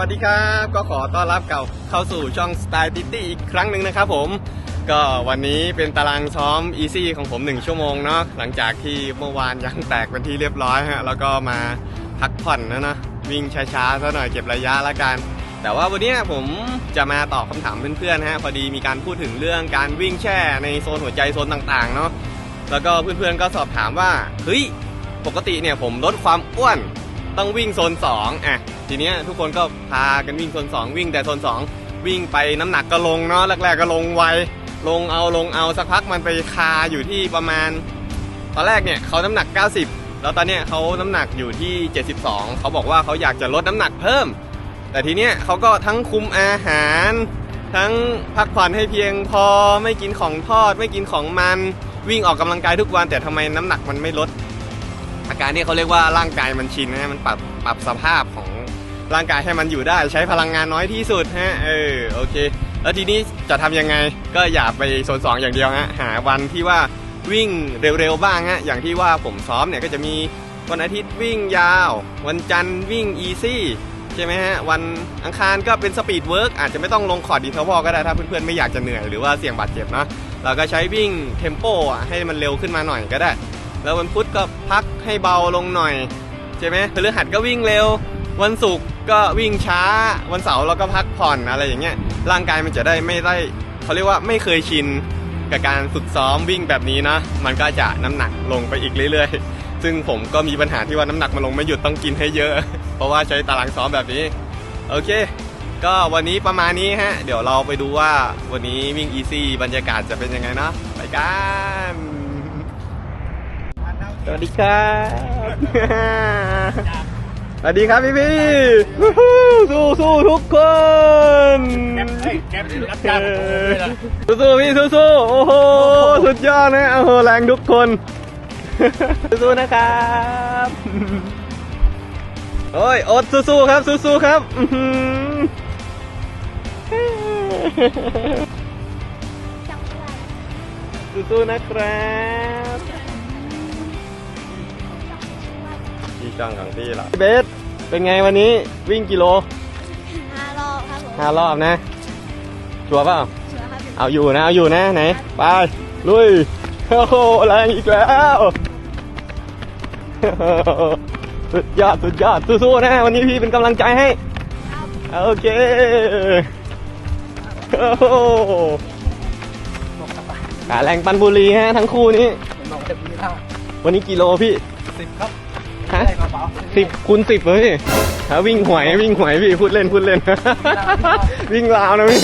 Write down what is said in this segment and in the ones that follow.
สวัสดีครับ ก็ขอต้อนรับเก่าเข้าสู่ช่อง Style t i t y อีกครั้งหนึ่งนะครับผม ก็วันนี้เป็นตารางซ้อม Easy ของผม 1 ชั่วโมงเนาะหลังจากที่เมื่อวานยังแตกเป็นที่เรียบร้อยฮะแล้วก็มาพักผ่อนนะนะวิ่งช้าๆซะหน่อยเก็บระยะละกัน แต่ว่าวันนี้ผมจะมาตอบคำถามเพื่อนๆฮะพอดีมีการพูดถึงเรื่องการวิ่งแช่ในโซนหัวใจโซนต่างๆเนาะแล้วก็เพื่อนๆก็สอบถามว่าเฮ้ยปกติเนี่ยผมลดความอ้วน ต้องวิ่งโซน2อะทีเนี้ยทุกคนก็พากันวิ่งโซน2 วิ่งแต่โซน2 วิ่งไปน้ำหนักก็ลงเนาะแรกๆก็ลงไวลงเอาลงเอาสักพักมันไปคาอยู่ที่ประมาณ ตอนแรกเนี่ยเขาน้ำหนัก 90 แล้วตอนเนี้ยเขาน้ำหนักอยู่ที่ 72 เขาบอกว่าเขาอยากจะลดน้ำหนักเพิ่ม แต่ทีเนี้ยเขาก็ทั้งคุมอาหาร ทั้งพักผ่อนให้เพียงพอไม่กินของทอด ไม่กินของมัน วิ่งออกกำลังกายทุกวันแต่ทำไมน้ำหนักมันไม่ลด อาการนี้เขาเรียกว่าร่างกายมันชินนะฮะมันปรับปรับสภาพของร่างกายให้มันอยู่ได้ใช้พลังงานน้อยที่สุดฮะเออโอเค แล้วทีนี้จะทำยังไงก็อย่าไปโซนสองอย่างเดียวฮะหาวันที่ว่าวิ่งเร็วๆบ้างฮะอย่างที่ว่าผมซ้อมเนี่ยก็จะมีวันอาทิตย์วิ่งยาว วันจันทร์วิ่งอีซี่ใช่ไหมฮะวันอังคารก็เป็นสปีดเวิร์กอาจจะไม่ต้องลงคอร์ดดีเทลพอก็ได้ถ้าเพื่อนๆไม่อยากจะเหนื่อยหรือว่าเสี่ยงบาดเจ็บนะเราก็ใช้วิ่งเทมโปให้มันเร็วขึ้นมาหน่อยก็ได้ แล้ววันพุธก็พักให้เบาลงหน่อยใช่ไหมพฤหัสก็วิ่งเร็ว วันศุกร์ก็วิ่งช้า วันเสาร์เราก็พักผ่อนอะไรอย่างเงี้ย ร่างกายมันจะได้ไม่ได้เขาเรียกว่าไม่เคยชินกับการฝึกซ้อมวิ่งแบบนี้นะ มันก็จะน้ำหนักลงไปอีกเรื่อยๆ ซึ่งผมก็มีปัญหาที่ว่าน้ำหนักมันลงไม่หยุดต้องกินให้เยอะ เพราะว่าใช้ตารางซ้อมแบบนี้ โอเค ก็วันนี้ประมาณนี้ฮะ เดี๋ยวเราไปดูว่าวันนี้วิ่งอีซี่บรรยากาศจะเป็นยังไงเนาะไปกัน วัสดีครับสวัสดีครับพี่พี่สู้สู้ทุกคนแกปรับจ้างของผมด้วยนสู้สู้พี่สู้สู้โอ้โหสุดยอดนะโอ้โหแรงทุกคนสู้ๆนะครับโอ้ยอดสู้ๆครับสู้ๆครับสู้ๆนะครับ จ้องของพี่ละเบสเป็นไงวันนี้วิ่งกิโลห้ารอบครับผมห้ารอบนะ ชัวร์เปล่าเชื่อครับเอาอยู่นะเอาอยู่นะไหนไปลุยโอ้โหแรงอีกแล้วสุดยอดสุดยอดสู้ๆนะวันนี้พี่เป็นกำลังใจให้โอเคโอ้โหขาแรงปันบุรีฮะทั้งคู่นี้น้องจะมีท่าวันนี้กิโลพี่สิบครับ ฮะได้กระเป๋าสิบคูณสิบเลยพี่ถ้าวิ่งหวยวิ่งหวยพี่พูดเล่นพูดเล่น วิ่งราวนะพี่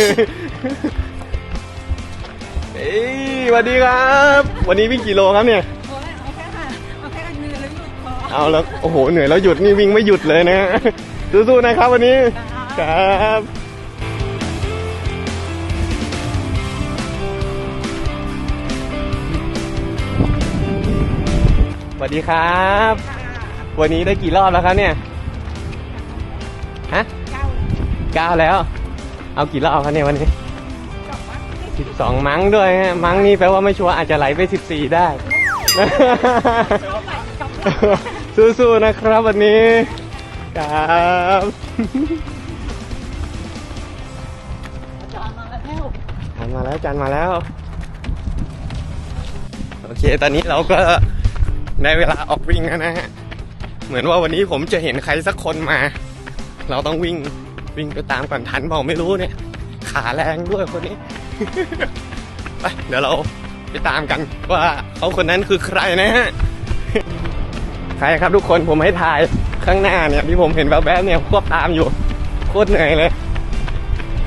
เอ้ยสวัสดีครับ วันนี้วิ่งกี่โลครับเนี่ยโอ้ยเอาแค่ค่ะเอาแค่เหนื่อยแล้วหยุดพอเอาแล้วโอ้โหเหนื่อยแล้วหยุดนี่วิ่งไม่หยุดเลยนะสู้ๆนะครับวันนี้ครับสวัสดีครับ วันนี้ได้กี่รอบแล้วครับเนี่ย ฮะเก้าเก้าแล้ว เอากี่รอบครับเนี่ยวันนี้จบวะสิบสองมั้งด้วยฮะมั้งนี่แปลว่าไม่ชัวร์อาจจะไหลไปสิบสี่ได้สู้ๆนะครับวันนี้ครับจอนมาแล้วจานมาแล้วจานมาแล้ว โอเค ตอนนี้เราก็ได้เวลาออกวิ่งแล้วนะฮะ เหมือนว่าวันนี้ผมจะเห็นใครสักคนมา เราต้องวิ่งวิ่งไปตามก่อนทันเปล่าไม่รู้เนี่ย ขาแรงด้วยคนนี้ ไปเดี๋ยวเราไปตามกันว่าเขาคนนั้นคือใครนะฮะใครครับทุกคนผมให้ถ่ายข้างหน้าเนี่ยที่ผมเห็นแวบๆเนี่ยควบตามอยู่โคตรเหนื่อยเลย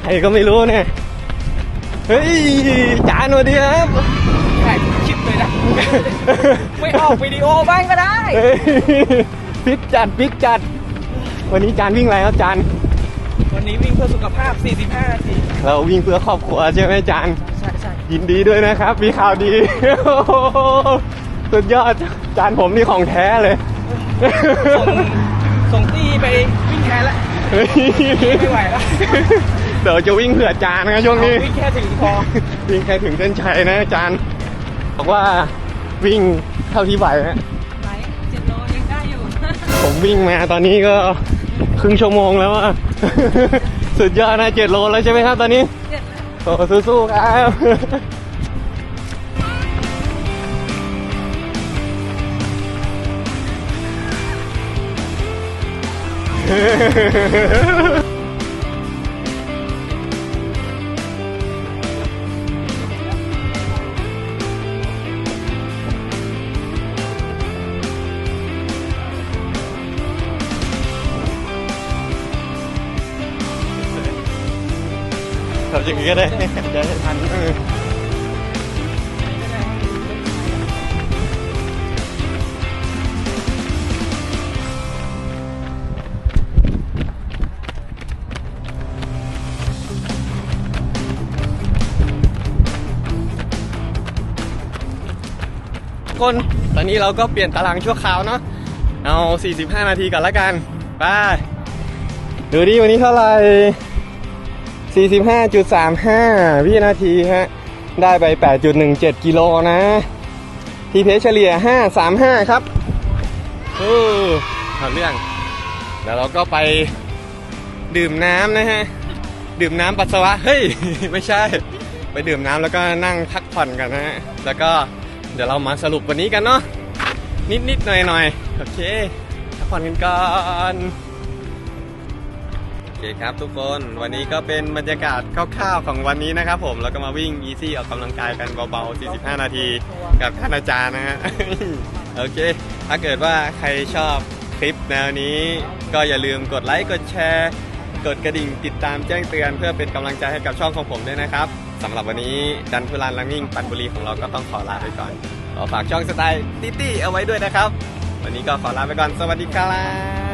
ใครก็ไม่รู้เนี่ยเฮ้ยจานสวัสดีครับถ่ายทุกคลิปเลยนะ ไม่ออกวิดีโอบ้างก็ได้เฮ้ย ฟิกจัดฟิกจัด วันนี้จานวิ่งอะไรครับจานวันนี้วิ่งเพื่อสุขภาพ 45 นาที เราวิ่งเพื่อครอบครัวใช่ไหมจานใช่ใช่ยินดีด้วยนะครับ มีข่าวดีโอ้โหสุดยอดจานผมนี่ของแท้เลย ส่งส่งตีไปวิ่งแทนละเฮ้ยไม่ไหวแล้วเดี๋ยวจะวิ่งเผื่อจานนะช่วงนี้ วิ่งแค่ถึงพอ วิ่งแค่ถึงเส้นชัยนะอาจารย์บอกว่าวิ่งเท่าที่ไหวฮะไห วิ่งมาตอนนี้ก็ครึ่งชั่วโมงแล้วอะสุดยอดนะเจ็ดโลแล้วใช่ไหมครับตอนนี้โอ้สู้ๆครับทำ อย่างนี้ก็ได้ได้ทันคนตอนนี้เราก็เปลี่ยนตารางชั่วคราวเนาะเอา 45 นาทีก่อนละกัน ไป ดูดิวันนี้เท่าไหร่ 45.35 วินาทีฮะ ได้ไป 8.17 กิโลนะ ทีเพชเฉลี่ย 535 ครับโอ้เอาเรื่อง แล้วเราก็ไปดื่มน้ำนะฮะ ดื่มน้ำปัสสาวะ เฮ้ย ไม่ใช่ ไปดื่มน้ำแล้วก็นั่งพักผ่อนกันนะฮะ แล้วก็เดี๋ยวเรามาสรุปวันนี้กันเนาะ นิดๆหน่อยๆ โอเค พักผ่อนกันก่อน อเคครับทุกคนวันนี้ก็เป็นบรรยากาศคร่าวๆของวันนี้นะครับผมแล้วก็มาวิ่ง easy ออกกำลังกายกันเบาๆ 45 นาที กับท่านอาจารย์นะฮะ โอเค ถ้าเกิดว่าใครชอบคลิปแนวนี้ ก็อย่าลืมกดไลค์กดแชร์กดกระดิ่งติดตามแจ้งเตือนเพื่อเป็นกำลังใจให้กับช่องของผมด้วยนะครับสำหรับวันนี้ดันทุรันลังวิ่งปันบุรีของเราก็ต้องขอลาไปก่อนขอฝากช่องสไตล์ตี้เอาไว้ด้วยนะครับ วันนี้ก็ขอลาไปก่อนสวัสดีครับ